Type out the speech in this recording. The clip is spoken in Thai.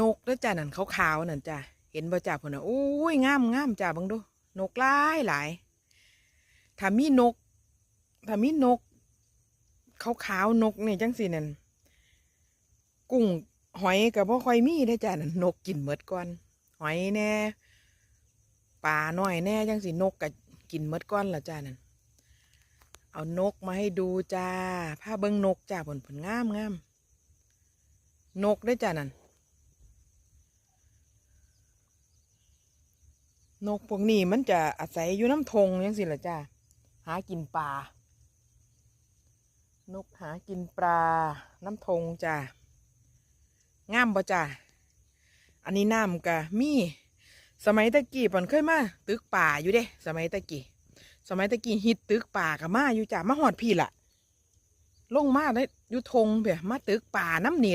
นกเด้อจ้านั่นขาวๆนั่นจ้าเห็นบ่จ้าพุ่นน่ะโอ้ยงามงามจ้าบังดูนกหลายหลายถ้ามีนกถ้ามีนกขาวๆนกนี่จังสินั่นกุ้งหอยก็บ่ค่อยมีเด้จ้านั่นนกกินหมดก่อนหอยแน่ปลาหน้อยแน่จังสินกก็กินหมดก่อนละจ้านั่นเอานกมาให้ดูจ้าพาเบิ่งนกจ้าผลผลงามงามนกเด้จ้านั่น นกพวกนี้มันจะอาศัยอยู่น้ำทงยังสิละจ้าหากินปลานกหากินปลา น้ำทงจ้างามบ่จ้าอันนี้น้ำกะมี สมัยตะกี้ปอนเคยมาตึกป่าอยู่เด้ สมัยตะกี้สมัยตะกี้ฮิตตึกป่ากับมาอยู่จ้ามาหอดพี่ละลงมาได้อยู่ทงเปียมาตึกป่าน้ำหนี